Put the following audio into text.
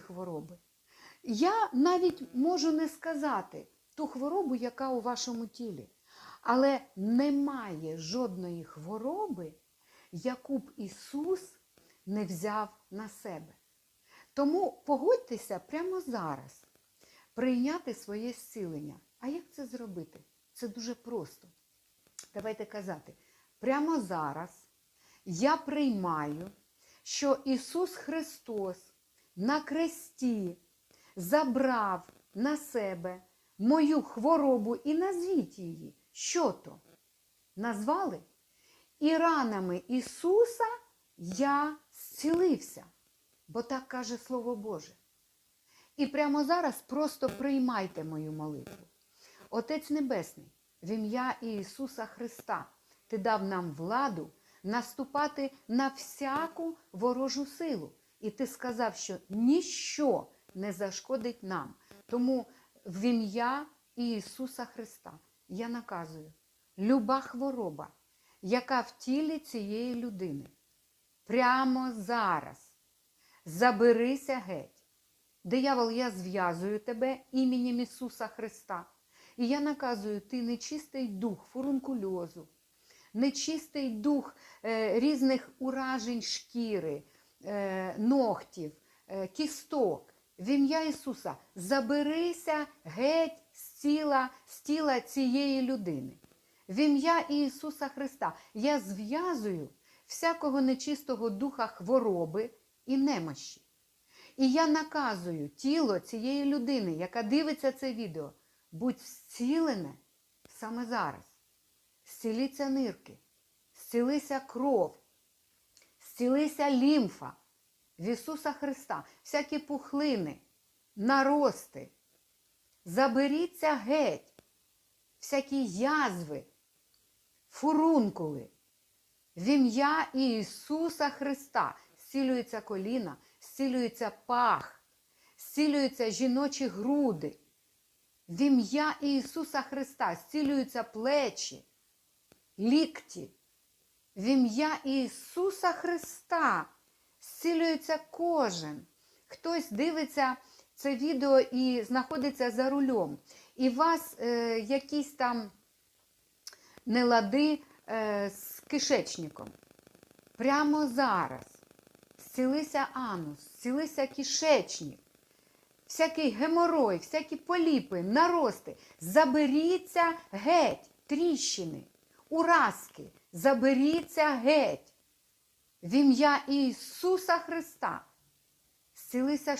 хвороби. Я навіть можу не сказати ту хворобу, яка у вашому тілі. Але немає жодної хвороби, яку б Ісус не взяв на себе. Тому погодьтеся прямо зараз прийняти своє зцілення. А як це зробити? Це дуже просто. Давайте казати, прямо зараз я приймаю, що Ісус Христос на кресті забрав на себе мою хворобу і назвіть її. Що то? Назвали? І ранами Ісуса я зцілився, бо так каже Слово Боже. І прямо зараз просто приймайте мою молитву. Отець Небесний, в ім'я Ісуса Христа, Ти дав нам владу наступати на всяку ворожу силу. І ти сказав, що ніщо не зашкодить нам. Тому в ім'я Ісуса Христа я наказую люба хвороба, яка в тілі цієї людини, прямо зараз заберися геть. Диявол, я зв'язую тебе іменем Ісуса Христа. І я наказую ти нечистий дух фурункульозу, нечистий дух е, різних уражень шкіри, ногтів, е, кісток. В ім'я Ісуса заберися геть з тіла, з тіла цієї людини. В ім'я Ісуса Христа я зв'язую всякого нечистого духа хвороби і немощі. І я наказую тіло цієї людини, яка дивиться це відео, будь зцілене саме зараз. Зціліться нирки, зцілися кров, зцілися лімфа в Ісуса Христа, всякі пухлини, нарости. Заберіться геть, всякі язви, фурункули. В ім'я Ісуса Христа зцілюється коліна, зцілюється пах, зцілюються жіночі груди. В ім'я Ісуса Христа зцілюються плечі, лікті. В ім'я Ісуса Христа зцілюється кожен. Хтось дивиться це відео і знаходиться за рулем. І вас е, якісь там нелади е, з кишечником. Прямо зараз зцілися анус, зцілися кишечник, всякий геморой, всякі поліпи, нарости. Заберіться геть, тріщини, уразки, заберіться геть. В ім'я Ісуса Христа. Зцілися